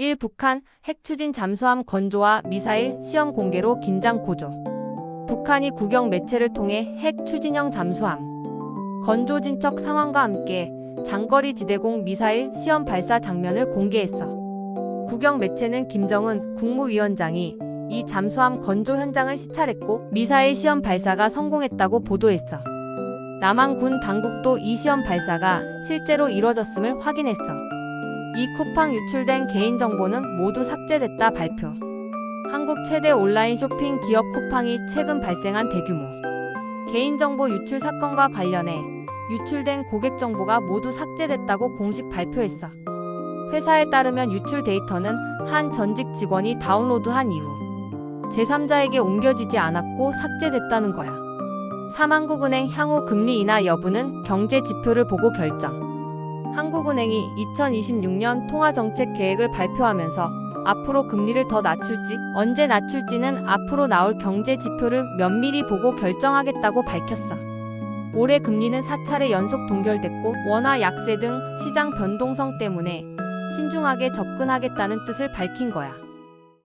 1. 북한 핵 추진 잠수함 건조와 미사일 시험 공개로 긴장 고조. 북한이 국영 매체를 통해 핵 추진형 잠수함 건조 진척 상황과 함께 장거리 지대공 미사일 시험 발사 장면을 공개했어. 국영 매체는 김정은 국무위원장이 이 잠수함 건조 현장을 시찰했고 미사일 시험 발사가 성공했다고 보도했어. 남한 군 당국도 이 시험 발사가 실제로 이뤄졌음을 확인했어. 이 쿠팡 유출된 개인정보는 모두 삭제됐다 발표. 한국 최대 온라인 쇼핑 기업 쿠팡이 최근 발생한 대규모 개인정보 유출 사건과 관련해 유출된 고객 정보가 모두 삭제됐다고 공식 발표했어. 회사에 따르면 유출 데이터는 한 전직 직원이 다운로드한 이후 제3자에게 옮겨지지 않았고 삭제됐다는 거야. 사망국은행 향후 금리 인하 여부는 경제 지표를 보고 결정. 한국은행이 2026년 통화정책 계획을 발표하면서 앞으로 금리를 더 낮출지, 언제 낮출지는 앞으로 나올 경제 지표를 면밀히 보고 결정하겠다고 밝혔어. 올해 금리는 4차례 연속 동결됐고 원화 약세 등 시장 변동성 때문에 신중하게 접근하겠다는 뜻을 밝힌 거야.